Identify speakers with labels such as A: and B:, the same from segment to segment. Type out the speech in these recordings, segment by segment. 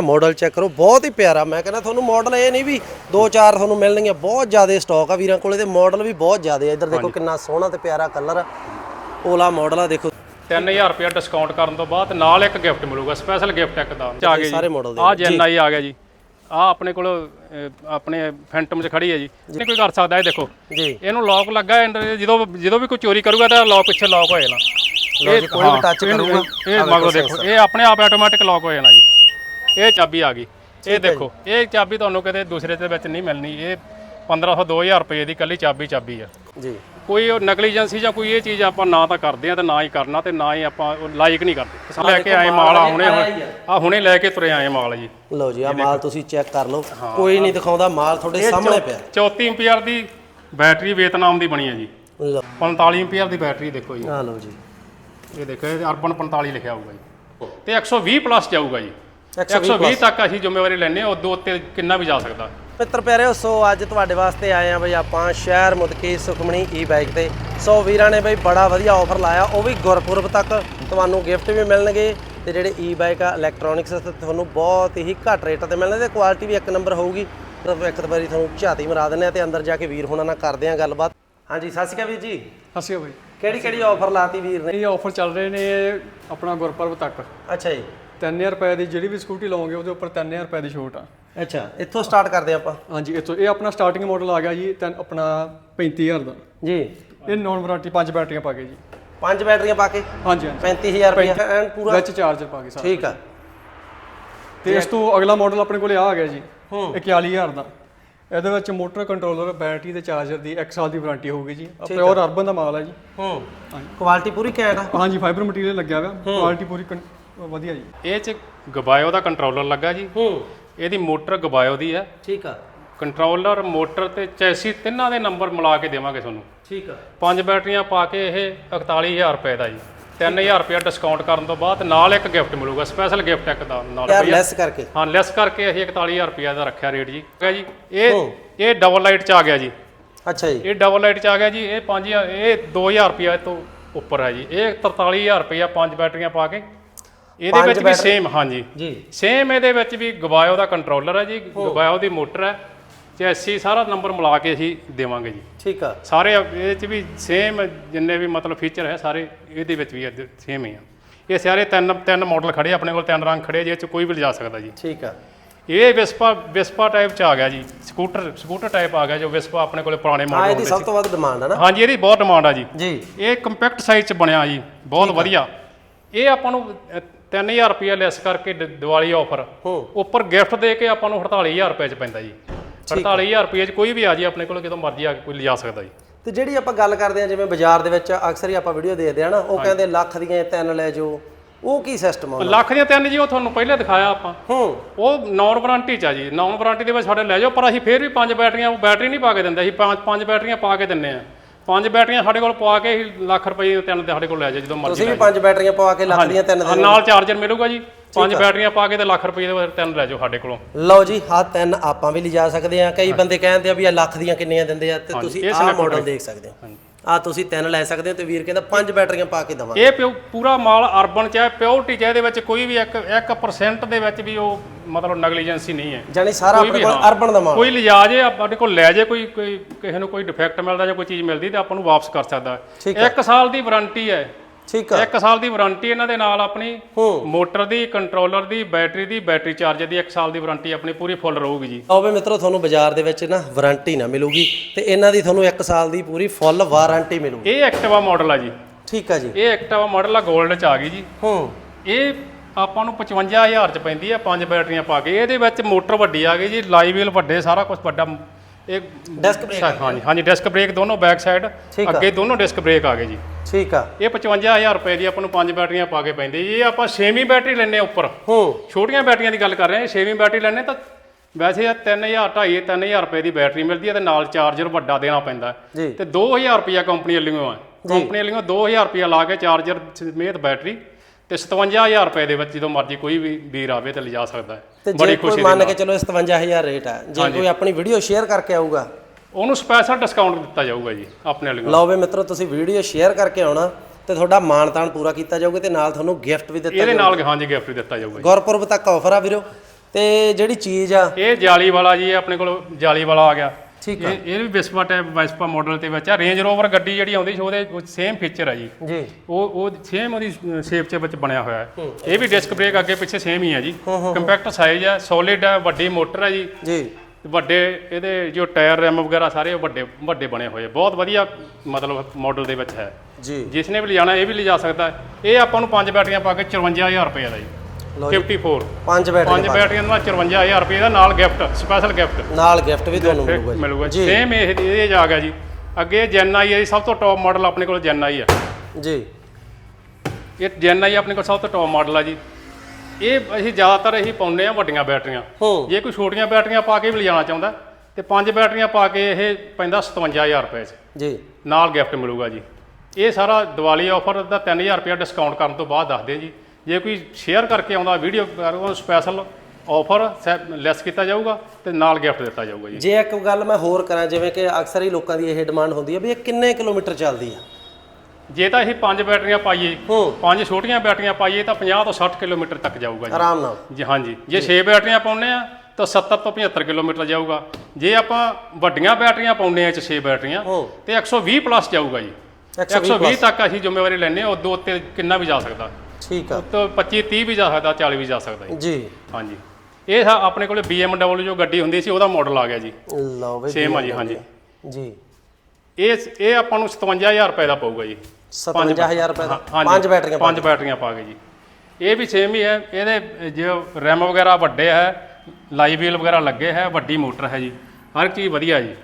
A: Model check ਕਰੋ ਬਹੁਤ ਹੀ ਪਿਆਰਾ। ਮੈਂ ਕਹਿੰਦਾ ਤੁਹਾਨੂੰ ਮਾਡਲ ਇਹ ਨਹੀਂ ਵੀ ਦੋ ਚਾਰ ਤੁਹਾਨੂੰ ਮਿਲਣਗੇ ਬਹੁਤ ਜ਼ਿਆਦਾ ਸਟਾਕ ਆ ਵੀਰਾਂ ਕੋਲੇ ਤੇ ਮਾਡਲ ਵੀ ਬਹੁਤ ਜ਼ਿਆਦਾ ਆ। ਇੱਧਰ ਦੇਖੋ ਕਿੰਨਾ ਸੋਹਣਾ ਤੇ ਪਿਆਰਾ ਕਲਰ ਓਲਾ ਮਾਡਲ ਆ ਦੇਖੋ।
B: 3000 ਰੁਪਏ ਡਿਸਕਾਊਂਟ ਕਰਨ ਤੋਂ ਬਾਅਦ ਨਾਲ ਇੱਕ ਗਿਫਟ ਮਿਲੂਗਾ ਸਪੈਸ਼ਲ ਗਿਫਟ ਇੱਕ ਦਾ। ਆ ਗਏ
A: ਸਾਰੇ ਮਾਡਲ ਦੇ।
B: ਆ ਜੈਨ ਆਈ ਆ ਗਿਆ ਜੀ। ਆ ਆਪਣੇ ਕੋਲ ਆਪਣੇ ਫੈਂਟਮ 'ਚ ਖੜੀ ਹੈ ਜੀ। ਨਹੀਂ ਕੋਈ ਕਰ ਸਕਦਾ ਇਹ ਦੇਖੋ।
A: ਜੀ।
B: ਇਹਨੂੰ ਲੌਕ ਲੱਗਾ ਜਦੋਂ ਜਦੋਂ ਵੀ ਕੋਈ ਚੋਰੀ ਕਰੂਗਾ ਤਾਂ ਲੌਕ ਪਿੱਛੇ ਲੌਕ ਹੋ ਜਾਣਾ।
A: ਜੀ, ਕੋਈ ਵੀ
B: ਇਹਨੂੰ-
A: ਕਰੂਗਾ,
B: ਇਹ ਮਗਰੋਂ
A: ਦੇਖੋ
B: ਇਹ ਆਪਣੇ ਆਪ ਆਟੋਮੈਟਿਕ ਲੌਕ ਹੋ ਜਾਣਾ ਜੀ। ਇਹ ਚਾਬੀ ਆ ਗਈ। ਇਹ ਦੇਖੋ ਇਹ ਚਾਬੀ ਤੁਹਾਨੂੰ ਕਿਤੇ ਦੂਸਰੇ ਦੇ ਵਿੱਚ ਨਹੀਂ ਮਿਲਣੀ। ਇਹ 1500 2000 ਰੁਪਏ ਦੀ ਕੱਲੀ ਚਾਬੀ ਚਾਬੀ ਆ।
A: ਜੀ।
B: ਕੋਈ ਨਕਲੀ ਏਜੰਸੀ ਜਾਂ ਕੋਈ ਇਹ ਚੀਜ਼ ਆਪਾਂ ਨਾ ਤਾਂ ਕਰਦੇ ਆ ਤੇ ਨਾ ਹੀ ਕਰਨਾ ਤੇ ਨਾ ਹੀ ਆਪਾਂ ਲਾਈਕ ਨਹੀਂ ਕਰਦੇ। ਲੈ ਕੇ ਆਏ ਮਾਲ ਆ ਹੁਣੇ ਆ। ਹੁਣੇ ਲੈ ਕੇ ਤੁਰੇ ਆਏ ਮਾਲ ਜੀ।
A: ਲਓ ਜੀ ਆ ਮਾਲ ਤੁਸੀਂ ਚੈੱਕ ਕਰ ਲਓ। ਕੋਈ ਨਹੀਂ ਦਿਖਾਉਂਦਾ ਮਾਲ ਤੁਹਾਡੇ ਸਾਹਮਣੇ ਪਿਆ।
B: 34 ਇੰਪੀਅਰ ਦੀ ਬੈਟਰੀ ਵੀਅਤਨਾਮ ਦੀ ਬਣੀ ਹੈ ਜੀ।
A: ਲਓ।
B: 45 ਇੰਪੀਅਰ ਦੀ ਬੈਟਰੀ ਦੇਖੋ ਜੀ।
A: ਆ ਲਓ ਜੀ।
B: ਇਹ ਦੇਖੋ ਇਹ ਅਰਬਨ 45 ਲਿਖਿਆ ਹੋਊਗਾ ਜੀ। ਤੇ 120 ਪਲੱਸ ਜਾਊਗਾ ਜੀ।
A: 120
B: 120 ਤੱਕ ਅਸੀਂ ਜ਼ਿੰਮੇਵਾਰੀ ਲੈਣੇ ਉਹ ਦੋ ਉੱਤੇ ਕਿੰਨਾ ਵੀ ਜਾ ਸਕਦਾ।
A: ਮਿੱਤਰ ਪਿਆਰਿਓ ਸੋ ਅੱਜ ਤੁਹਾਡੇ ਵਾਸਤੇ ਆਏ ਆ ਬਈ ਆਪਾਂ ਸ਼ਹਿਰ ਮੁਦਕੀ ਸੁਖਮਣੀ ਈ ਬਾਈਕ ਤੇ। ਸੋ ਵੀਰਾਂ ਨੇ ਬਈ ਬੜਾ ਵਧੀਆ ਆਫਰ ਲਾਇਆ ਉਹ ਵੀ ਗੁਰਪੁਰਬ ਤੱਕ ਤੁਹਾਨੂੰ ਗਿਫਟ ਵੀ ਮਿਲਣਗੇ। ਤੇ ਜਿਹੜੇ ਈ ਬਾਈਕ ਆ ਇਲੈਕਟ੍ਰੋਨਿਕਸ ਤੇ ਤੁਹਾਨੂੰ ਬਹੁਤ ਹੀ ਘੱਟ ਰੇਟ ਤੇ ਮਿਲਣਗੇ ਤੇ ਕੁਆਲਿਟੀ ਵੀ ਇੱਕ ਨੰਬਰ ਹੋਊਗੀ। ਤਾਂ ਇੱਕ ਵਾਰੀ ਤੁਹਾਨੂੰ ਝਾਤੀ ਮਰਾ ਦਿੰਦੇ ਆ ਤੇ ਅੰਦਰ ਜਾ ਕੇ ਵੀਰ ਹੁਣਾਂ ਨਾਲ ਕਰਦੇ ਆ ਗੱਲਬਾਤ। ਹਾਂਜੀ ਸਤਿ ਸ਼੍ਰੀ ਅਕਾਲ ਵੀਰ ਜੀ।
C: ਹਸਿਓ ਭਾਈ
A: ਕਿਹੜੀ ਕਿਹੜੀ ਆਫਰ ਲਾਤੀ ਵੀਰ ਨੇ?
C: ਇਹ ਆਫਰ ਚੱਲ ਰਹੇ ਨੇ ਆਪਣਾ ਗੁਰਪੁਰਬ ਤੱਕ।
A: ਅੱਛਾ ਜੀ।
C: 3000 ਰੁਪਏ ਦੀ ਜਿਹੜੀ ਵੀ ਸਕੂਟੀ ਲਓਗੇ ਉਹਦੇ ਉੱਪਰ 3000 ਰੁਪਏ ਦੀ ਛੋਟ ਆ।
A: ਅੱਛਾ ਇੱਥੋਂ ਸਟਾਰਟ ਕਰਦੇ ਆਪਾਂ।
C: ਹਾਂਜੀ ਇੱਥੋਂ ਇਹ ਆਪਣਾ ਸਟਾਰਟਿੰਗ ਮਾਡਲ ਆ ਗਿਆ ਜੀ ਤਿੰਨ ਆਪਣਾ 35000 ਦਾ।
A: ਜੀ।
C: ਇਹ ਨੌਨ ਵਾਰੰਟੀ ਪੰਜ ਬੈਟਰੀਆਂ ਪਾ ਕੇ ਜੀ।
A: ਪੰਜ ਬੈਟਰੀਆਂ ਪਾ ਕੇ?
C: ਹਾਂਜੀ ਹਾਂਜੀ।
A: 35000 ਰੁਪਏ ਐਨ ਪੂਰਾ?
C: ਵਿੱਚ ਚਾਰਜਰ ਪਾ ਕੇ ਸਾਰਾ
A: ਠੀਕ ਆ।
C: ਤੇ ਇਸ ਤੋਂ ਅਗਲਾ ਮਾਡਲ ਆਪਣੇ ਕੋਲੇ ਆ ਗਿਆ ਜੀ
A: ਹੂੰ।
C: 41000 ਦਾ। ਇਹਦੇ ਵਿੱਚ ਮੋਟਰ ਕੰਟਰੋਲਰ ਬੈਟਰੀ ਤੇ ਚਾਰਜਰ ਦੀ 1 ਸਾਲ ਦੀ ਵਾਰੰਟੀ ਹੋਊਗੀ ਜੀ। ਪਿਓਰ ਅਰਬਨ ਦਾ ਮਾਲ ਹੈ ਜੀ।
A: ਹੂੰ। ਕੁਆਲਿਟੀ ਪੂਰੀ ਘੈਂਟ ਆ।
C: ਹਾਂਜੀ ਫਾਈਬਰ ਮਟੀਰੀਅਲ ਲੱਗਿਆ ਹੋਇਆ। ਕੁਆਲਿਟੀ ਪੂਰੀ ਵਧੀਆ ਜੀ।
B: ਇਹ ਚ ਗਬਾਇਓ ਦਾ ਕੰਟਰੋਲਰ ਲੱਗਾ ਜੀ।
A: ਹੂੰ।
B: ਇਹਦੀ ਮੋਟਰ ਗਬਾਇਓ ਦੀ ਹੈ
A: ਠੀਕ ਆ।
B: ਕੰਟਰੋਲਰ ਮੋਟਰ ਤੇ ਚੈਸੀ ਤਿੰਨਾਂ ਦੇ ਨੰਬਰ ਮਿਲਾ ਕੇ ਦੇਵਾਂਗੇ ਤੁਹਾਨੂੰ।
A: ਠੀਕ ਆ।
B: ਪੰਜ ਬੈਟਰੀਆਂ ਪਾ ਕੇ ਇਹ 41000 ਰੁਪਏ ਦਾ ਜੀ। 3000 ਰੁਪਏ ਡਿਸਕਾਊਂਟ ਕਰਨ ਤੋਂ ਬਾਅਦ ਨਾਲ ਇੱਕ ਗਿਫਟ ਮਿਲੂਗਾ ਸਪੈਸ਼ਲ ਗਿਫਟ ਇੱਕ ਦਾ ਨਾਲ
A: ਯਾਰ ਲੈਸ ਕਰਕੇ।
B: ਹਾਂ ਲੈਸ ਕਰਕੇ ਅਸੀਂ 41000 ਰੁਪਏ ਦਾ ਰੱਖਿਆ ਰੇਟ ਜੀ। ਠੀਕ ਹੈ ਜੀ। ਇਹ ਇਹ ਡਬਲ ਲਾਈਟ ਚ ਆ ਗਿਆ ਜੀ।
A: ਅੱਛਾ ਜੀ।
B: ਇਹ ਡਬਲ ਲਾਈਟ ਚ ਆ ਗਿਆ ਜੀ। ਇਹ 5000 ਇਹ 2000 ਰੁਪਏ ਤੋਂ ਉੱਪਰ ਹੈ ਜੀ। ਇਹ 43000 ਰੁਪਏ ਪੰਜ ਬੈਟਰੀਆਂ ਪਾ ਕੇ ਇਹਦੇ ਵਿੱਚ ਵੀ ਸੇਮ ਹਾਂਜੀ।
A: ਜੀ।
B: ਸੇਮ ਇਹਦੇ ਵਿੱਚ ਵੀ ਗਵਾਇਓ ਦਾ ਕੰਟਰੋਲਰ ਹੈ ਜੀ ਗਵਾਇਓ ਦੀ ਮੋਟਰ ਹੈ ਚੈਸੀ ਸਾਰਾ ਨੰਬਰ ਮਿਲਾ ਕੇ ਅਸੀਂ ਦੇਵਾਂਗੇ ਜੀ।
A: ਠੀਕ ਆ।
B: ਸਾਰੇ ਇਹਦੇ ਚ ਵੀ ਸੇਮ ਜਿੰਨੇ ਵੀ ਮਤਲਬ ਫੀਚਰ ਹੈ ਸਾਰੇ ਇਹਦੇ ਵਿੱਚ ਵੀ ਸੇਮ ਹੀ ਆ। ਇਹ ਸਾਰੇ ਤਿੰਨ ਤਿੰਨ ਮਾਡਲ ਖੜੇ ਆਪਣੇ ਕੋਲ ਤਿੰਨ ਰੰਗ ਖੜੇ ਜਿਹਦੇ ਚ ਕੋਈ ਵੀ ਲਿਜਾ ਸਕਦਾ ਜੀ।
A: ਠੀਕ ਆ।
B: ਇਹ ਵਿਸਪਾ ਵਿਸਪਾ ਟਾਈਪ ਚ ਆ ਗਿਆ ਜੀ। ਸਕੂਟਰ ਸਕੂਟਰ ਟਾਈਪ ਆ ਗਿਆ ਜੋ ਵਿਸਪਾ ਆਪਣੇ ਕੋਲੇ ਪੁਰਾਣੇ ਮਾਡਲ
A: ਇਹਦੀ
B: ਹੁੰਦੇ
A: ਸਭ ਤੋਂ ਵੱਧ ਡਿਮਾਂਡ ਆ ਨਾ।
B: ਹਾਂਜੀ ਇਹਦੀ ਬਹੁਤ ਡਿਮਾਂਡ ਆ ਜੀ।
A: ਜੀ।
B: ਇਹ ਕੰਪੈਕਟ ਸਾਈਜ਼ ਚ ਬਣਿਆ ਜੀ ਬਹੁਤ ਵਧੀਆ। ਇਹ ਆਪਾਂ ਨੂੰ 3000 ਰੁਪਏ ਲੈਸ ਕਰਕੇ ਦ- ਦੀਵਾਲੀ ਆਫਰ।
A: ਹੂੰ।
B: ਉੱਪਰ ਗਿਫਟ ਦੇ ਕੇ ਆਪਾਂ ਨੂੰ 48000 ਰੁਪਏ ਚ ਪੈਂਦਾ ਜੀ। 48000 ਰੁਪਏ ਚ ਕੋਈ ਵੀ ਆ ਜੀ ਆਪਣੇ ਕੋਲ ਕਿਤੋਂ ਮਰਜ਼ੀ ਆ ਕੇ ਕੋਈ ਲਿਜਾ ਸਕਦਾ ਜੀ।
A: ਤੇ ਜਿਹੜੀ ਆਪਾਂ ਗੱਲ ਕਰਦੇ ਆ ਜਿਵੇਂ ਬਾਜ਼ਾਰ ਦੇ ਵਿੱਚ ਅਕਸਰ ਹੀ ਆਪਾਂ ਵੀਡੀਓ ਦੇਖਦੇ ਆ ਨਾ ਉਹ ਕਹਿੰਦੇ ਲੱਖ ਦੀਆਂ ਤਿੰਨ ਲੈ ਜਾਓ। ਉਹ ਕੀ ਸਿਸਟਮ ਆ
B: ਲੱਖ ਦੀਆਂ ਤਿੰਨ ਜੀ ਉਹ ਤੁਹਾਨੂੰ ਪਹਿਲੇ ਦਿਖਾਇਆ ਆਪਾਂ।
A: ਹੂੰ।
B: ਉਹ ਨੌਨ ਵਾਰੰਟੀ ਚ ਆ ਜੀ। ਨੌਨ ਵਾਰੰਟੀ ਦੇ ਵਿੱਚ ਸਾਡੇ ਲੈ ਜਾਓ ਪਰ ਅਸੀਂ ਫੇਰ ਵੀ ਪੰਜ ਬੈਟਰੀਆਂ ਉਹ ਬੈਟਰੀ ਨਹੀਂ ਪਾ ਕੇ ਦਿੰਦੇ ਅਸੀਂ ਪੰਜ ਪੰਜ ਬੈਟਰੀਆਂ ਪਾ ਕੇ ਦਿੰਨੇ ਆ ਪੰਜ ਬੈਟਰੀਆਂ ਸਾਡੇ ਕੋਲ ਪਵਾ ਕੇ ਹੀ ਲੱਖ ਰੁਪਏ ਦੀਆਂ ਤਿੰਨ ਤੇ ਸਾਡੇ ਕੋਲ ਲੈ ਜਾਓ ਜਦੋਂ ਮਰਜ਼ੀ
A: ਤੁਸੀਂ ਵੀ ਪੰਜ ਬੈਟਰੀਆਂ ਪਵਾ ਕੇ ਲੱਖ ਦੀਆਂ ਤਿੰਨ ਦੇ
B: ਨਾਲ ਚਾਰਜਰ ਮਿਲੂਗਾ ਜੀ। ਪੰਜ ਬੈਟਰੀਆਂ ਪਾ ਕੇ ਤੇ ਲੱਖ ਰੁਪਏ ਦੇ ਤਿੰਨ ਲੈ ਜਾਓ ਸਾਡੇ ਕੋਲੋਂ।
A: ਲਓ ਜੀ ਹਾਂ ਤਿੰਨ ਆਪਾਂ ਵੀ ਲਿਜਾ ਸਕਦੇ ਆ ਕਈ ਬੰਦੇ ਕਹਿੰਦੇ ਆ ਵੀ ਆ ਲੱਖ ਦੀਆਂ ਕਿੰਨੀਆਂ ਦਿੰਦੇ ਆ ਤੇ ਤੁਸੀਂ
B: ਇਹ
A: ਆਹ ਮਾਡਲ ਦੇਖ ਸਕਦੇ ਹੋ। ਆ ਤੁਸੀਂ ਤਿੰਨ ਲੈ ਸਕਦੇ ਹੋ ਤੇ ਵੀਰ ਕਹਿੰਦਾ ਪੰਜ ਬੈਟਰੀਆਂ ਪਾ ਕੇ ਦਵਾਂਗੇ।
B: ਇਹ ਪਿਓ- ਪੂਰਾ ਮਾਲ ਅਰਬਨ ਚ ਹੈ ਪਿਓਰਟੀ ਚ ਹੈ, ਇਹਦੇ ਵਿੱਚ ਕੋਈ ਵੀ ਇੱਕ 1% ਦੇ ਵਿੱਚ ਵੀ ਉਹ ਮਤਲਬ ਨੈਗਲੀਜੈਂਸੀ ਨਹੀਂ ਹੈ।
A: ਜਾਨੀ ਸਾਰਾ
B: ਕੋਈ
A: ਆਪਣੇ
B: ਵੀ
A: ਕੋਲ
B: ਹਾਂ।
A: ਅਰਬਨ ਦਾ ਮਾਲ।
B: ਕੋਈ ਲਿਜਾ ਜੇ ਆਪਣੇ ਕੋਲ ਲੈ ਜੇ ਕੋਈ ਕੋਈ ਕਿਸੇ ਨੂੰ ਕੋਈ ਡਿਫੈਕਟ ਮਿਲਦਾ ਜਾਂ ਕੋਈ ਚੀਜ਼ ਮਿਲਦੀ ਤੇ ਆਪਾਂ ਨੂੰ ਵਾਪਸ ਕਰ ਸਕਦਾ।
A: ਠੀਕ
B: ਹੈ। ਇੱਕ ਸਾਲ ਦੀ ਵਾਰੰਟੀ ਹੈ।
A: ਠੀਕ ਆ।
B: ਇੱਕ ਸਾਲ ਦੀ ਵਾਰੰਟੀ ਇਹਨਾਂ ਦੇ ਨਾਲ ਆਪਣੀ। ਮੋਟਰ ਦੀ ਕੰਟਰੋਲਰ ਦੀ ਬੈਟਰੀ ਦੀ ਬੈਟਰੀ ਚਾਰਜਰ ਦੀ ਇੱਕ ਸਾਲ ਦੀ ਵਾਰੰਟੀ ਆਪਣੀ ਪੂਰੀ ਫੁੱਲ ਰਹੂਗੀ ਜੀ।
A: ਆਓ ਵੀ ਮਿੱਤਰੋ ਤੁਹਾਨੂੰ ਬਾਜ਼ਾਰ ਦੇ ਵਿੱਚ ਨਾ ਵਾਰੰਟੀ ਨਾ ਮਿਲੂਗੀ ਤੇ ਇਹਨਾਂ ਦੀ ਤੁਹਾਨੂੰ 1 ਸਾਲ ਦੀ ਪੂਰੀ ਫੁੱਲ ਵਾਰੰਟੀ ਮਿਲੂਗੀ।
B: ਇਹ ਐਕਟਿਵਾ ਮਾਡਲ ਆ ਜੀ।
A: ਠੀਕ ਆ ਜੀ।
B: ਇਹ ਐਕਟਿਵਾ ਮਾਡਲ ਆ 골ਡ ਚ ਆ ਗਈ ਜੀ।
A: ਹੂੰ।
B: ਇਹ ਆਪਾਂ ਨੂੰ 55000 ਚ ਪੈਂਦੀ ਆ ਪੰਜ ਬੈਟਰੀਆਂ ਪਾ ਕੇ। ਇਹਦੇ ਵਿੱਚ ਮੋਟਰ ਵੱਡੀ ਆ ਗਈ ਜੀ ਲਾਈਵ ਵੀਲ ਵੱਡੇ ਸਾਰਾ ਕੁਝ ਵੱਡਾ ਇਹ
A: ਡੈਸਕ ਬ੍ਰੇਕ
B: ਹਾਂਜੀ ਹਾਂਜੀ ਡਿਸਕ ਬ੍ਰੇਕ ਦੋਨੋਂ ਬੈਕ ਸਾਈਡ
A: ਠੀਕ ਆ।
B: ਅੱਗੇ ਦੋਨੋਂ ਡਿਸਕ ਬ੍ਰੇਕ ਆ ਗਏ ਜੀ।
A: ਠੀਕ ਆ।
B: ਇਹ 55000 ਰੁਪਏ ਦੀ ਆਪਾਂ ਨੂੰ ਪੰਜ ਬੈਟਰੀਆਂ ਪਾ ਕੇ ਪੈਂਦੀ ਜੀ। ਇਹ ਆਪਾਂ ਛੇਵੀਂ ਬੈਟਰੀ ਲੈਣੇ ਉੱਪਰ।
A: ਹੂੰ।
B: ਛੋਟੀਆਂ ਬੈਟਰੀਆਂ ਦੀ ਗੱਲ ਕਰ ਰਹੇ ਹਾਂ ਛੇਵੀਂ ਬੈਟਰੀ ਲੈਣੇ ਤਾਂ ਵੈਸੇ ਇਹ 3000 2.5 3000 ਰੁਪਏ ਦੀ ਬੈਟਰੀ ਮਿਲਦੀ ਹੈ ਤੇ ਨਾਲ ਚਾਰਜਰ ਵੱਡਾ ਦੇਣਾ ਪੈਂਦਾ। ਹੈ।
A: ਜੀ।
B: ਤੇ 2000 ਰੁਪਿਆ ਕੰਪਨੀ ਵੱਲੋਂ ਹੈ ਕੰਪਨੀ ਵੱਲੋਂ 2000 ਰੁਪਿਆ ਲਾ ਕੇ ਚਾਰਜਰ ਸਮੇਤ ਬੈਟਰੀ। ਤੇ 57000 ਰੁਪਏ ਦੇ ਵਿੱਚ ਜਦੋਂ ਮਰਜ਼ੀ ਕੋਈ ਵੀ ਵੀਰ ਆਵੇ ਤੇ ਲਿਜਾ ਸਕਦਾ
A: ਤੇ
B: ਹੈ
A: ਜੇ
B: ਬੜੀ
A: ਕੋਈ
B: ਖੁਸ਼ੀ
A: ਮੰਨ
B: ਦੇ
A: ਕੇ
B: ਨਾਲ
A: ਚਲੋ 57000 ਰੇਟ ਆ ਜੇ ਕੋਈ ਆਪਣੀ ਵੀਡੀਓ ਸ਼ੇਅਰ ਕਰਕੇ ਆਊਗਾ।
B: ਉਹਨੂੰ ਸਪੈਸ਼ਲ ਡਿਸਕਾਊਂਟ ਦਿੱਤਾ ਜਾਊਗਾ ਜੀ ਆਪਣੇ ਵੱਲੋਂ
A: ਲਓ ਵੀ ਮਿੱਤਰੋ ਤੁਸੀਂ ਵੀਡੀਓ ਸ਼ੇਅਰ ਕਰਕੇ ਆਉਣਾ ਤੇ ਤੁਹਾਡਾ ਮਾਣ ਤਾਣ ਪੂਰਾ ਕੀਤਾ ਜਾਊਗਾ ਤੇ ਨਾਲ ਤੁਹਾਨੂੰ ਗਿਫਟ ਵੀ ਦਿੱਤਾ
B: ਇਹਦੇ ਨਾਲ ਹਾਂਜੀ ਗਿਫਟ ਦਿੱਤਾ ਜਾਊਗਾ ਜੀ।
A: ਗੁਰਪੁਰਬ ਤੱਕ ਆਫਰ ਆ ਵੀਰੋ ਤੇ ਜਿਹੜੀ ਚੀਜ਼ ਆ
B: ਇਹ ਜਾਲੀ ਵਾਲਾ ਜੀ ਆਪਣੇ ਕੋਲ ਜਾਲੀ ਵਾਲਾ ਆ ਗਿਆ।
A: ਠੀਕ
B: ਇਹ ਇਹ ਵੀ ਵਿਸਪਾ ਟੈਪ ਵੈਸਪਾ ਮਾਡਲ ਤੇ ਵਿੱਚ ਆ। ਰੇਂਜ ਰੋਵਰ ਗੱਡੀ ਜਿਹੜੀ ਆਉਂਦੀ ਸੀ ਉਹਦੇ ਸੇਮ ਫੀਚਰ ਆ ਜੀ।
A: ਜੀ।
B: ਉਹ ਉਹ ਸੇਮ ਉਹਦੀ ਸ਼ੇਪ ਚ ਵਿੱਚ ਬਣਿਆ ਹੋਇਆ ਹੈ। ਇਹ ਵੀ ਡਿਸਕ ਬ੍ਰੇਕ ਅੱਗੇ ਪਿੱਛੇ ਸੇਮ ਹੀ ਆ ਜੀ। ਕੰਪੈਕਟ ਸਾਈਜ਼ ਆ ਸੋਲਿਡ ਆ ਵੱਡੀ ਮੋਟਰ ਆ ਜੀ।
A: ਜੀ।
B: ਵੱਡੇ ਇਹਦੇ ਜੋ ਟਾਇਰ ਰਿਮ ਵਗੈਰਾ ਸਾਰੇ ਉਹ ਵੱਡੇ ਵੱਡੇ ਬਣੇ ਹੋਏ। ਬਹੁਤ ਵਧੀਆ ਮਤਲਬ ਮਾਡਲ ਦੇ ਵਿੱਚ ਹੈ।
A: ਜੀ।
B: ਜਿਸ ਨੇ ਵੀ ਲਿਜਾਣਾ ਇਹ ਵੀ ਲਿਜਾ ਸਕਦਾ। ਹੈ। ਇਹ ਆਪਾਂ ਨੂੰ ਪੰਜ ਬੈਟਰੀਆਂ ਪਾ ਕੇ 54000 ਰੁਪਏ ਦਾ ਜੀ।
A: ਲਓ ਜੀ।
B: 54
A: ਪੰਜ ਬੈਟਰੀ
B: ਪੰਜ ਬੈਟਰੀਆਂ ਦਾ 54000 ਰੁਪਏ ਦਾ ਨਾਲ ਗਿਫਟ ਸਪੈਸ਼ਲ ਗਿਫਟ
A: ਨਾਲ ਗਿਫਟ ਵੀ ਤੁਹਾਨੂੰ ਮਿਲੂਗਾ ਜੀ।
B: ਮਿਲੂਗਾ
A: ਜੀ।
B: ਸੇਮ ਇਹ ਇਹ ਜਾ ਗਿਆ ਜੀ। ਅੱਗੇ ਜੈਨ ਆਈ ਹੈ ਸਭ ਤੋਂ ਟੌਪ ਮਾਡਲ ਆਪਣੇ ਕੋਲ ਜੈਨ ਆਈ ਹੈ
A: ਜੀ।
B: ਇਹ ਜੈਨ ਆਈ ਆਪਣੇ ਕੋਲ ਸਭ ਤੋਂ ਟੌਪ ਮਾਡਲ ਆ ਜੀ। ਇਹ ਅਸੀਂ ਜ਼ਿਆਦਾਤਰ ਅਸੀਂ ਪਾਉਂਦੇ ਆ ਵੱਡੀਆਂ ਬੈਟਰੀਆਂ। ਜੇ ਕੋਈ ਛੋਟੀਆਂ ਬੈਟਰੀਆਂ ਪਾ ਕੇ ਵੀ ਲਿਜਾਣਾ ਚਾਹੁੰਦਾ ਤੇ ਪੰਜ ਬੈਟਰੀਆਂ ਪਾ ਕੇ ਇਹ ਪੈਂਦਾ 57000 ਰੁਪਏ 'ਚ।
A: ਜੀ।
B: ਨਾਲ ਗਿਫਟ ਮਿਲੂਗਾ ਜੀ। ਇਹ ਸਾਰਾ ਦੀਵਾਲੀ ਆਫਰ ਦਾ 3000 ਰੁਪਏ ਡਿਸਕਾਊਂਟ ਕਰਨ ਤੋਂ ਬਾਅਦ ਦੱਸਦੇ ਜੀ। ਜੇ ਕੋਈ ਸ਼ੇਅਰ ਕਰਕੇ ਆਉਂਦਾ ਵੀਡੀਓ ਉਹਨੂੰ ਸਪੈਸ਼ਲ ਆਫਰ ਲੈਸ ਕੀਤਾ ਜਾਊਗਾ ਤੇ ਨਾਲ ਗਿਫਟ ਦਿੱਤਾ ਜਾਊਗਾ ਜੀ।
A: ਜੇ ਇੱਕ ਗੱਲ ਮੈਂ ਹੋਰ ਕਰਾਂ ਜਿਵੇਂ ਕਿ ਅਕਸਰ ਹੀ ਲੋਕਾਂ ਦੀ ਇਹ ਡਿਮਾਂਡ ਹੁੰਦੀ ਹੈ ਵੀ ਇਹ ਕਿੰਨੇ ਕਿਲੋਮੀਟਰ ਚੱਲਦੀ ਆ?
B: ਜੇ ਤਾਂ ਅਸੀਂ ਪੰਜ ਬੈਟਰੀਆਂ ਪਾਈਏ ਪੰਜ ਛੋਟੀਆਂ ਬੈਟਰੀਆਂ ਪਾਈਏ ਤਾਂ 50 ਤੋਂ 60 ਕਿਲੋਮੀਟਰ ਤੱਕ ਜਾਊਗਾ ਜੀ।
A: ਆਰਾਮ ਨਾਲ।
B: ਜੀ ਹਾਂਜੀ। ਜੇ 6 ਬੈਟਰੀਆਂ ਪਾਉਨੇ ਆ ਤਾਂ 70 ਤੋਂ 75 ਕਿਲੋਮੀਟਰ ਜਾਊਗਾ। ਜੇ ਆਪਾਂ ਵੱਡੀਆਂ ਬੈਟਰੀਆਂ ਪਾਉਨੇ ਆ ਚ 6 ਬੈਟਰੀਆਂ ਤੇ 120 ਪਲੱਸ ਜਾਊਗਾ ਜੀ।
A: 120
B: 120 ਤੱਕ ਅਸੀਂ ਜ਼ਿੰਮੇਵਾਰੀ ਲੈਨੇ ਆ ਉਦੋਂ ਉੱਤੇ ਕਿੰਨਾ ਵੀ ਜਾ ਸਕਦਾ।
A: ਠੀਕ ਆ।
B: ਤੋਂ 25 30 ਵੀ ਜਾ ਸਕਦਾ 40 ਵੀ ਜਾ ਸਕਦਾ ਜੀ।
A: ਜੀ।
B: ਹਾਂਜੀ। ਇਹ ਸਾ- ਆਪਣੇ ਕੋਲੇ BMW ਜੋ ਗੱਡੀ ਹੁੰਦੀ ਸੀ ਉਹਦਾ ਮਾਡਲ ਆ ਗਿਆ ਜੀ।
A: ਲਓ ਬਈ
B: ਸੇਮ ਆ ਜੀ ਹਾਂਜੀ।
A: ਜੀ।
B: ਇਹ ਇਹ ਆਪਾਂ ਨੂੰ 57000 ਰੁਪਏ ਦਾ ਪਊਗਾ ਜੀ।
A: 57000 ਰੁਪਏ ਦਾ? ਪੰਜ ਬੈਟਰੀਆਂ
B: ਪੰਜ ਬੈਟਰੀਆਂ ਪਾ ਕੇ ਜੀ। ਇਹ ਵੀ ਸੇਮ ਹੀ ਹੈ। ਇਹਦੇ ਜੋ ਰੈਮ ਵਗੈਰਾ ਵੱਡੇ ਹੈ ਲਾਈਵ ਵੀਲ ਵਗੈਰਾ ਲੱਗੇ ਹੈ ਵੱਡੀ ਮੋਟਰ ਹੈ ਜੀ। ਹਰ ਚੀਜ਼ ਵਧੀਆ ਜੀ।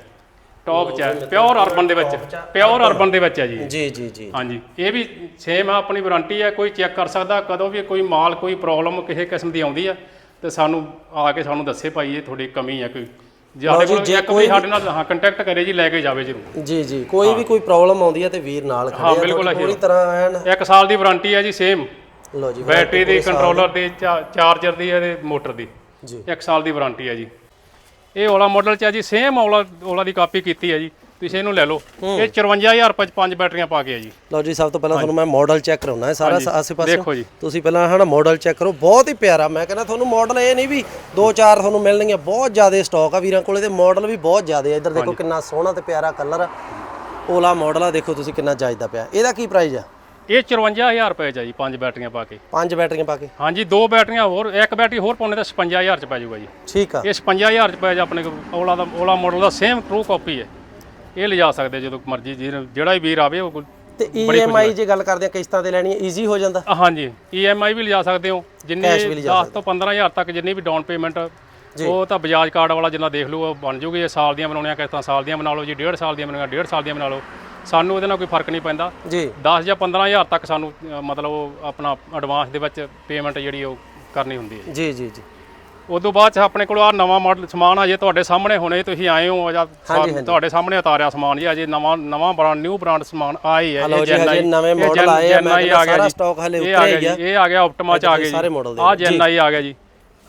B: ਟੌਪ ਚ ਹੈ ਪਿਓਰ ਅਰਬਨ ਦੇ ਵਿੱਚ ਪਿਓਰ ਅਰਬਨ ਦੇ ਵਿੱਚ ਹੈ ਜੀ।
A: ਜੀ ਜੀ ਜੀ।
B: ਹਾਂਜੀ। ਇਹ ਵੀ ਸੇਮ ਆ ਆਪਣੀ ਵਾਰੰਟੀ ਹੈ ਕੋਈ ਚੈੱਕ ਕਰ ਸਕਦਾ ਕਦੋਂ ਵੀ ਕੋਈ ਮਾਲ ਕੋਈ ਪ੍ਰੋਬਲਮ ਕਿਸੇ ਕਿਸਮ ਦੀ ਆਉਂਦੀ ਹੈ ਤੇ ਸਾਨੂੰ ਆ ਕੇ ਸਾਨੂੰ ਦੱਸੇ ਭਾਈ ਇਹ ਤੁਹਾਡੀ ਕਮੀ ਹੈ ਕੋਈ। ਜੇ ਸਾਡੇ
A: ਜੀ,
B: ਕੋਲ
A: ਜੇ
B: ਇੱਕ ਵੀ ਸਾਡੇ ਨਾਲ ਹਾਂ ਕੰਟੈਕਟ ਕਰੇ ਜੀ ਲੈ ਕੇ ਜਾਵੇ ਜ਼ਰੂਰ।
A: ਜੀ ਜੀ। ਕੋਈ ਵੀ ਕੋਈ ਪ੍ਰੋਬਲਮ ਆਉਂਦੀ ਹੈ ਤੇ ਵੀਰ ਨਾਲ ਖੜੇ
B: ਹਾਂ,
A: ਆ ਪੂਰੀ ਤਰ੍ਹਾਂ ਐਨ
B: ਇੱਕ ਸਾਲ ਦੀ ਵਾਰੰਟੀ ਹੈ ਜੀ ਸੇਮ
A: ਲਓ ਜੀ
B: ਬੈਟਰੀ ਦੀ ਕੰਟਰੋਲਰ ਦੀ। ਚਾਰਜਰ ਦੀ ਇਹਦੇ ਮੋਟਰ ਦੀ
A: ਜੀ।
B: ਇੱਕ ਸਾਲ ਦੀ ਵਾਰੰਟੀ ਹੈ ਜੀ। ਇਹ ਓਲਾ ਮਾਡਲ ਚ ਹੈ ਜੀ ਸੇਮ ਓਲਾ ਓਲਾ ਦੀ ਕਾਪੀ ਕੀਤੀ ਹੈ ਜੀ। ਤੁਸੀਂ ਇਹਨੂੰ ਲੈ ਲਓ। ਇਹ 54000 ਰੁਪਏ ਚ ਪੰਜ ਬੈਟਰੀਆਂ ਪਾ ਕੇ ਹੈ ਜੀ।
A: ਲਓ ਜੀ ਸਭ ਤੋਂ ਪਹਿਲਾਂ ਤੁਹਾਨੂੰ ਮੈਂ ਮਾਡਲ ਚੈੱਕ ਕਰਾਉਣਾ ਹੈ ਸਾਰਾ ਆਸੇ ਪਾਸੇ
B: ਦੇਖੋ ਜੀ।
A: ਤੁਸੀਂ ਪਹਿਲਾਂ ਹਨਾ ਮਾਡਲ ਚੈੱਕ ਕਰੋ। ਬਹੁਤ ਹੀ ਪਿਆਰਾ। ਮੈਂ ਕਹਿੰਦਾ ਤੁਹਾਨੂੰ ਮਾਡਲ ਇਹ ਨਹੀਂ ਵੀ ਦੋ ਚਾਰ ਤੁਹਾਨੂੰ ਮਿਲਣਗੇ ਬਹੁਤ ਜ਼ਿਆਦਾ ਸਟਾਕ ਆ ਵੀਰਾਂ ਕੋਲੇ ਤੇ ਮਾਡਲ ਵੀ ਬਹੁਤ ਜ਼ਿਆਦਾ ਆ। ਇੱਧਰ ਦੇਖੋ ਕਿੰਨਾ ਸੋਹਣਾ ਤੇ ਪਿਆਰਾ ਕਲਰ ਆ। ਓਲਾ ਮਾਡਲ ਆ। ਦੇਖੋ ਤੁਸੀਂ ਕਿੰਨਾ ਜਾਇਦਾ ਪਿਆ। ਇਹਦਾ ਕੀ ਪ੍ਰਾਈਸ ਆ?
B: ਇਹ 54000 ਰੁਪਏ ਚ ਹੈ ਜੀ ਪੰਜ ਬੈਟਰੀਆਂ ਪਾ ਕੇ।
A: ਪੰਜ ਬੈਟਰੀਆਂ ਪਾ ਕੇ?
B: ਹਾਂਜੀ ਦੋ ਬੈਟਰੀਆਂ ਹੋਰ ਇੱਕ ਬੈਟਰੀ ਹੋਰ ਪਾਉਣੇ ਤਾਂ 55000 ਚ ਪੈ ਜਾਊਗਾ ਜੀ।
A: ਠੀਕ ਆ।
B: ਇਹ 55000 ਚ ਪੈ ਜਾ ਆਪਣੇ ਕੋਲ ਓਲਾ ਦਾ ਓਲਾ ਮਾਡਲ ਦਾ ਸੇਮ ਟਰੂ ਕਾਪੀ ਹੈ। ਇਹ ਲਿਜਾ ਸਕਦੇ ਜਦੋਂ ਮਰਜ਼ੀ ਜਿਹੜਾ ਵੀ ਵੀਰ ਆਵੇ ਉਹ
A: ਤੇ ਈਐਮਆਈ ਜੇ ਗੱਲ ਕਰਦੇ ਆ ਕਿਸ਼ਤਾਂ ਤੇ ਲੈਣੀ ਈਜ਼ੀ ਹੋ ਜਾਂਦਾ?
B: ਹਾਂਜੀ ਈਐਮਆਈ ਵੀ ਲਿਜਾ ਸਕਦੇ ਹੋ। ਜਿੰਨੇ
A: Cash ਵੀ ਲਿਜਾ
B: 10 ਤੋਂ 15000 ਤੱਕ ਜਿੰਨੀ ਵੀ ਡਾਊਨ ਪੇਮੈਂਟ ਉਹ ਤਾਂ ਬਜਾਜ ਕਾਰਡ ਵਾਲਾ ਜਿੰਨਾ ਦੇਖ ਲਓ ਬਣ ਜੂਗੀ। ਇਹ ਸਾਲ ਦੀਆਂ ਬਣਾਉਣੀਆਂ ਕਿਸ਼ਤਾਂ ਸਾਲ ਦੀਆਂ ਬਣਾ ਲਓ ਜੀ ਡੇਢ ਸਾਲ ਦੀਆਂ ਬਣਾਉਣੀਆਂ ਡੇਢ ਸਾਲ ਦੀਆਂ ਬਣਾ ਲਓ। ਸਾਨੂੰ ਉਹਦੇ ਨਾਲ ਕੋਈ ਫ਼ਰਕ ਨਹੀਂ ਪੈਂਦਾ।
A: ਜੀ।
B: 10 ਜਾਂ 15000 ਤੱਕ ਸਾਨੂੰ ਅ, ਮਤਲਬ ਉਹ ਆਪਣਾ ਐਡਵਾਂਸ ਦੇ ਵਿੱਚ ਪੇਮੈਂਟ ਜਿਹੜੀ ਉਹ ਕਰਨੀ ਹੁੰਦੀ ਹੈ।
A: ਜੀ ਜੀ ਜੀ।
B: ਉਦੋਂ ਬਾਅਦ ਚ ਆਪਣੇ ਕੋਲ ਆ ਨਵਾਂ ਮਾਡਲ ਸਮਾਨ ਆ ਜੇ ਤੁਹਾਡੇ ਸਾਹਮਣੇ ਹੁਣੇ ਤੁਸੀਂ ਆਏ ਹੋ ਜਾਂ ਤੁਹਾਡੇ ਸਾਹਮਣੇ ਉਤਾਰਿਆ ਸਮਾਨ ਜੀ ਅਜੇ ਨਵਾਂ ਨਵਾਂ ਬ੍ਰਾਂਡ ਨਿਊ ਬ੍ਰਾਂਡ ਸਮਾਨ ਆਈ ਹੈ
A: ਹਲੋ ਜੀ, ਹਜੇ ਨਵੇਂ model ਆਏ ਆ, ਮੈਂ ਕਹਿੰਦਾ
B: ਗਿਆ
A: ਸਾਰਾ
B: ਜੀ।
A: stock ਹਲੇ
B: ਆ
A: ਹੀ
B: ਗਿਆ
A: ਆ।
B: ਜੀ, ਇਹ ਆ ਗਿਆ ਆਪਟਿਮਾ ਚ ਆ
A: ਸਾਰੇ
B: ਜੀ
A: ਦੇ
B: ਆ ਜੈਨ ਆਈ ਆ ਗਿਆ ਜੀ।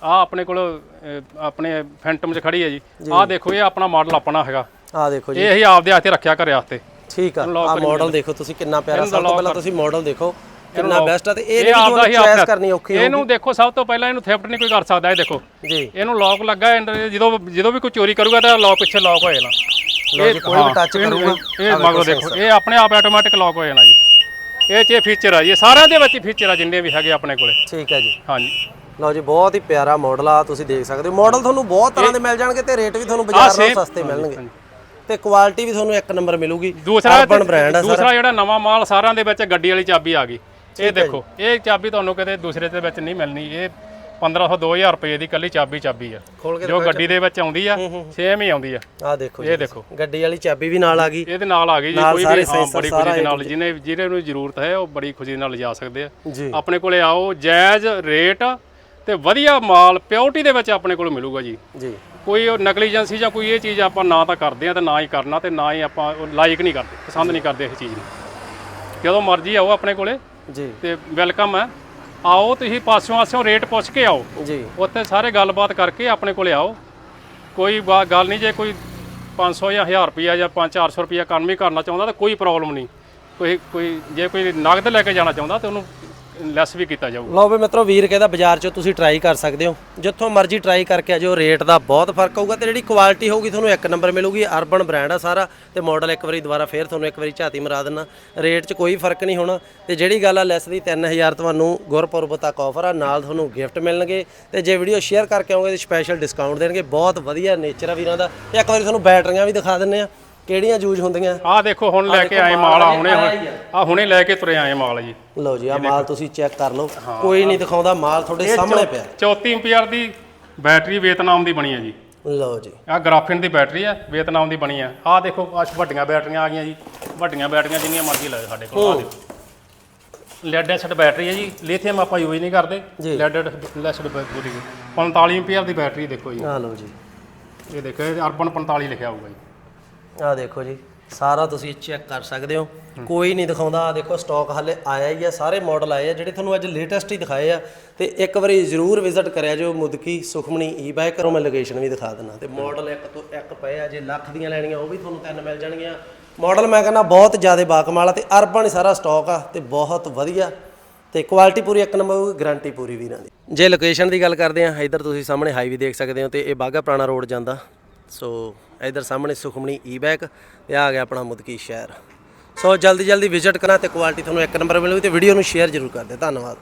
B: ਆ ਆਪਣੇ ਕੋਲ ਅ, ਆਪਣੇ ਫੈਂਟਮ 'ਚ ਖੜੀ ਹੈ ਜੀ। ਆ ਦੇਖੋ ਇਹ ਆਪਣਾ ਮਾਡਲ ਆਪਣਾ ਹੈਗਾ।
A: ਆ ਦੇਖੋ ਜੀ।
B: ਇਹ ਅਸੀਂ ਆਪਦੇ ਹੱਥੇ ਰੱਖਿਆ ਘਰੇ ਵਾਸਤੇ।
A: ਠੀਕ ਆ। ਆ ਮਾਡਲ ਦੇਖੋ ਤੁਸੀਂ ਕਿੰਨਾ ਪਿਆਰਾ। ਸਭ ਤੋਂ ਪਹਿਲਾਂ ਤੁਸੀਂ ਮਾਡਲ ਦੇਖੋ ਕਿੰਨਾ ਬੈਸਟ ਆ ਤੇ ਇਹ
B: ਇਹ ਆਪਦਾ ਹੀ ਆਪਣਾ
A: ਕਰਨੀ ਔਖੀ
B: ਇਹਨੂੰ ਦੇਖੋ ਸਭ ਤੋਂ ਪਹਿਲਾਂ ਇਹਨੂੰ ਥੈਫਟ ਨਹੀਂ ਕੋਈ ਕਰ ਸਕਦਾ ਇਹ ਦੇਖੋ।
A: ਜੀ।
B: ਇਹਨੂੰ ਲੌਕ ਲੱਗਾ ਜਦੋਂ ਜਦੋਂ ਵੀ ਕੋਈ ਚੋਰੀ ਕਰੂਗਾ ਤਾਂ ਲੌਕ ਪਿੱਛੇ ਲੌਕ ਹੋ ਜਾਣਾ।
A: ਜੀ ਕੋਈ ਵੀ ਟੱਚ ਕਰੂਗਾ
B: ਇਹ ਮਗਰੋਂ ਦੇਖੋ ਇਹ ਆਪਣੇ ਆਪ ਆਟੋਮੈਟਿਕ ਲੌਕ ਹੋ ਜਾਣਾ ਜੀ। ਇਹ ਚ ਫੀਚਰ ਆ ਜੀ ਇਹ ਸਾਰਿਆਂ ਦੇ ਵਿੱਚ ਫੀਚਰ ਆ ਜਿੰਨੇ ਵੀ ਹੈਗੇ ਆਪਣੇ ਕੋਲੇ।
A: ਠੀਕ ਹੈ ਜੀ।
B: ਹਾਂਜੀ।
A: ਲਓ ਜੀ ਬਹੁਤ ਹੀ ਪਿਆਰਾ ਮਾਡਲ ਆ ਤੁਸੀਂ ਦੇਖ ਸਕਦੇ ਹੋ। ਮਾਡਲ ਤੁਹਾਨੂੰ ਬਹੁਤ ਤਰ੍ਹਾਂ ਦੇ ਮਿਲ ਜਾਣਗੇ ਤੇ ਰੇਟ ਵੀ ਤੁਹਾਨੂੰ ਬਾਜ਼ਾਰ ਨਾਲੋਂ ਸਸਤੇ ਮਿਲਣਗੇ। ਤੇ ਕੁਆਲਿਟੀ ਵੀ ਤੁਹਾਨੂੰ ਇੱਕ ਨੰਬਰ ਮਿਲੂਗੀ
B: ਦੂਸਰਾ
A: ਅਰਬਨ ਬ੍ਰਾਂਡ ਆ
B: ਦੂਸਰਾ ਜਿਹੜਾ ਨਵਾਂ ਮਾਲ ਸਾਰਿਆਂ ਦੇ ਵਿੱਚ ਗੱਡੀ ਵਾਲੀ ਚਾਬੀ ਆ ਗਈ। ਇਹ ਦੇਖੋ ਇਹ ਚਾਬੀ ਤੁਹਾਨੂੰ ਕਿਤੇ ਦੂਸਰੇ ਦੇ ਵਿੱਚ ਨਹੀਂ ਮਿਲਣੀ। ਇਹ 1500 2000 ਰੁਪਏ ਦੀ ਕੱਲੀ ਚਾਬੀ ਚਾਬੀ ਆ। ਜੋ ਗੱਡੀ ਦੇ ਵਿੱਚ ਆਉਂਦੀ ਆ ਸੇਮ ਹੀ ਆਉਂਦੀ ਆ।
A: ਆ ਦੇਖੋ
B: ਇਹ ਦੇਖੋ।
A: ਗੱਡੀ ਵਾਲੀ ਚਾਬੀ ਵੀ ਨਾਲ ਆ ਗਈ।
B: ਇਹਦੇ ਨਾਲ ਆ ਗਈ ਜੀ। ਕੋਈ ਵੀ ਹਾਂ ਬੜੀ ਖੁਸ਼ੀ ਦੇ ਨਾਲ ਜਿਹਨੇ ਜਿਹਨੇ ਨੂੰ ਜ਼ਰੂਰਤ ਹੈ ਉਹ ਬੜੀ ਖੁਸ਼ੀ ਨਾਲ ਲਿਜਾ ਸਕਦੇ ਆ। ਆਪਣੇ ਕੋਲੇ ਆਓ ਜਾਇਜ਼ ਰੇਟ ਤੇ ਵਧੀਆ ਮਾਲ ਪਿਓਰਟੀ ਦੇ ਵਿੱਚ ਆਪਣੇ ਕੋਲ ਮਿਲੂਗਾ ਜੀ।
A: ਜੀ।
B: ਕੋਈ ਉਹ ਨਕਲੀ ਏਜੰਸੀ ਜਾਂ ਕੋਈ ਇਹ ਚੀਜ਼ ਆਪਾਂ ਨਾ ਤਾਂ ਕਰਦੇ ਆ ਤੇ ਨਾ ਹੀ ਕਰਨਾ ਤੇ ਨਾ ਹੀ ਆਪਾਂ ਲਾਈਕ ਨਹੀਂ ਕਰਦੇ ਪਸੰਦ ਨਹੀਂ ਕਰਦੇ ਇਸ ਚੀਜ਼ ਨੂੰ। ਜਦੋਂ ਮਰਜ਼ੀ ਆਓ ਆਪਣੇ ਕੋਲੇ
A: ਜੀ।
B: ਤੇ ਵੈਲਕਮ ਹੈ। ਆਓ ਤੁਸੀਂ ਪਾਸਿਓਂ ਆਸਿਓਂ ਰੇਟ ਪੁੱਛ ਕੇ ਆਓ।
A: ਜੀ।
B: ਉੱਥੇ ਸਾਰੇ ਗੱਲਬਾਤ ਕਰਕੇ ਆਪਣੇ ਕੋਲੇ ਆਓ। ਕੋਈ ਗੱਲ ਨਹੀਂ ਜੇ ਕੋਈ 500 ਜਾਂ 1000 ਰੁਪਿਆ ਜਾਂ 5-400 ਰੁਪਿਆ ਕੰਮ ਵੀ ਕਰਨਾ ਚਾਹੁੰਦਾ ਤਾਂ ਕੋਈ ਪ੍ਰੋਬਲਮ ਨਹੀਂ। ਕੋਈ ਕੋਈ ਜੇ ਕੋਈ ਨਗਦ ਲੈ ਕੇ ਜਾਣਾ ਚਾਹੁੰਦਾ ਤੇ ਉਹਨੂੰ ਲੈਸ ਵੀ ਕੀਤਾ ਜਾਊਗਾ।
A: ਲਓ ਵੀ ਮਿੱਤਰੋ, ਵੀਰ ਕਹਿੰਦਾ ਬਾਜ਼ਾਰ 'ਚੋਂ ਤੁਸੀਂ ਟਰਾਈ ਕਰ ਸਕਦੇ ਹੋ। ਜਿੱਥੋਂ ਮਰਜ਼ੀ ਟਰਾਈ ਕਰਕੇ ਆ ਜਾਓ ਰੇਟ ਦਾ ਬਹੁਤ ਫ਼ਰਕ ਹੋਊਗਾ ਤੇ ਜਿਹੜੀ ਕੁਆਲਿਟੀ ਹੋਊਗੀ ਤੁਹਾਨੂੰ ਇੱਕ ਨੰਬਰ ਮਿਲੂਗੀ ਅਰਬਨ ਬ੍ਰਾਂਡ ਆ ਸਾਰਾ ਤੇ ਮਾਡਲ ਇੱਕ ਵਾਰੀ ਦੁਬਾਰਾ ਫੇਰ ਤੁਹਾਨੂੰ ਇੱਕ ਵਾਰੀ ਝਾਤੀ ਮਰਾ ਦੇਣਾ। ਰੇਟ 'ਚ ਕੋਈ ਫ਼ਰਕ ਨਹੀਂ ਹੋਣਾ ਤੇ ਜਿਹੜੀ ਗੱਲ ਆ ਲੈਸ ਦੀ 3000 ਤੁਹਾਨੂੰ ਗੁਰਪੁਰਬ ਤੱਕ ਆਫਰ ਆ, ਨਾਲ ਤੁਹਾਨੂੰ ਗਿਫਟ ਮਿਲਣਗੇ ਤੇ ਜੇ ਵੀਡੀਓ ਸ਼ੇਅਰ ਕਰਕੇ ਆਉਂਗੇ ਤੇ ਸਪੈਸ਼ਲ ਡਿਸਕਾਊਂਟ ਦੇਣਗੇ। ਬਹੁਤ ਵਧੀਆ ਨੇਚਰ ਆ ਵੀਰਾਂ ਦਾ। ਤੇ ਇੱਕ ਵਾਰੀ ਤੁਹਾਨੂੰ ਬੈਟਰੀਆਂ ਵੀ ਦਿਖਾ ਦਿੰਨੇ ਆ। ਕਿਹੜੀਆਂ ਯੂਜ਼ ਹੁੰਦੀਆਂ?
B: ਆਹ ਦੇਖੋ ਹੁਣ ਲੈ ਕੇ ਆਏ ਮਾਲ ਆ ਹੁਣੇ ਆ। ਹੁਣੇ ਲੈ ਕੇ ਤੁਰੇ ਆਏ ਮਾਲ ਜੀ।
A: ਲਓ ਜੀ ਆ ਮਾਲ ਤੁਸੀਂ ਚੈੱਕ ਕਰ ਲਓ। ਕੋਈ ਨਹੀਂ ਦਿਖਾਉਂਦਾ ਮਾਲ ਤੁਹਾਡੇ ਸਾਹਮਣੇ ਪਿਆ।
B: 34 ਇੰਪੀਅਰ ਦੀ ਬੈਟਰੀ ਵੀਅਤਨਾਮ ਦੀ ਬਣੀ ਹੈ ਜੀ।
A: ਲਓ ਜੀ।
B: ਆਹ ਗ੍ਰਾਫਿਨ ਦੀ ਬੈਟਰੀ ਹੈ ਵੀਅਤਨਾਮ ਦੀ ਬਣੀ ਹੈ। ਆਹ ਦੇਖੋ ਆਹ ਵੱਡੀਆਂ ਬੈਟਰੀਆਂ ਆ ਗਈਆਂ ਜੀ। ਵੱਡੀਆਂ ਬੈਟਰੀਆਂ ਜਿੰਨੀਆਂ ਮਰਜ਼ੀ ਲੈ ਸਾਡੇ ਕੋਲ ਆਹ ਦੇਖੋ। ਲੈਡ ਐਸਿਡ ਬੈਟਰੀ ਹੈ ਜੀ। ਲਿਥੀਅਮ ਆਪਾਂ ਯੂਜ਼ ਨਹੀਂ ਕਰਦੇ। ਲੈਡ ਐਸਿਡ ਬੈਟਰੀ 45 ਇੰਪੀਅਰ ਦੀ। ਬੈਟਰੀ ਦੇਖੋ ਜੀ।
A: ਆ ਲਓ ਜੀ।
B: ਇਹ ਦੇਖੋ ਅਰਬਨ 45 ਲਿਖਿਆ ਹੋਊਗਾ ਜੀ।
A: ਆ ਦੇਖੋ ਜੀ, ਸਾਰਾ ਤੁਸੀਂ ਚੈੱਕ ਕਰ ਸਕਦੇ ਹੋ। ਕੋਈ ਨਹੀਂ ਦਿਖਾਉਂਦਾ। ਆ ਦੇਖੋ ਸਟਾਕ ਹਾਲੇ ਆਇਆ ਹੀ ਆ, ਸਾਰੇ ਮਾਡਲ ਆਏ ਆ, ਜਿਹੜੇ ਤੁਹਾਨੂੰ ਅੱਜ ਲੇਟੈਸਟ ਹੀ ਦਿਖਾਏ ਆ। ਤੇ ਇੱਕ ਵਾਰੀ ਜ਼ਰੂਰ ਵਿਜ਼ਿਟ ਕਰਿਆ ਜੋ ਮੁਦਕੀ ਸੁਖਮਣੀ ਈ ਬਾਈਕ ਕਰੋ ਮੈਂ ਲੋਕੇਸ਼ਨ ਵੀ ਦਿਖਾ ਦਿੰਦਾ। ਤੇ ਮਾਡਲ ਇੱਕ ਤੋਂ ਇੱਕ ਪਏ ਆ, ਜੇ ਲੱਖ ਦੀਆਂ ਲੈਣੀਆਂ, ਉਹ ਵੀ ਤੁਹਾਨੂੰ ਤਿੰਨ ਮਿਲ ਜਾਣਗੀਆਂ। ਮਾਡਲ ਮੈਂ ਕਹਿੰਦਾ ਬਹੁਤ ਜ਼ਿਆਦਾ ਬਾਕਮਾਲ ਆ ਤੇ ਅਰਬਨ ਹੀ ਸਾਰਾ ਸਟਾਕ ਆ ਤੇ ਬਹੁਤ ਵਧੀਆ। ਤੇ ਕੁਆਲਿਟੀ ਪੂਰੀ ਇੱਕ ਨੰਬਰ ਹੋਊਗੀ ਗਾਰੰਟੀ ਪੂਰੀ ਵੀਰਾਂ ਦੀ। ਜੇ ਲੋਕੇਸ਼ਨ ਦੀ ਗੱਲ ਕਰਦੇ ਆ, ਇੱਧਰ ਤੁਸੀਂ ਸਾਹਮਣੇ ਹਾਈਵੇ ਦੇਖ ਸਕਦੇ ਹੋ ਤੇ ਇਹ ਬਾਗਾ ਪੁਰਾਣਾ ਰੋਡ ਜਾਂਦਾ। ਸੋ ਇੱਧਰ ਸਾਹਮਣੇ ਸੁਖਮਣੀ ਈ ਬੈਕ ਤੇ ਆ ਗਿਆ ਆਪਣਾ ਮੁਦਕੀ ਸ਼ਹਿਰ। ਸੋ ਜਲਦੀ ਜਲਦੀ ਵਿਜ਼ਿਟ ਕਰਾਂ ਤੇ ਕੁਆਲਿਟੀ ਤੁਹਾਨੂੰ ਇੱਕ ਨੰਬਰ ਮਿਲੂਗੀ ਤੇ ਵੀਡੀਓ ਨੂੰ ਸ਼ੇਅਰ ਜ਼ਰੂਰ ਕਰ ਦਿਓ। ਧੰਨਵਾਦ।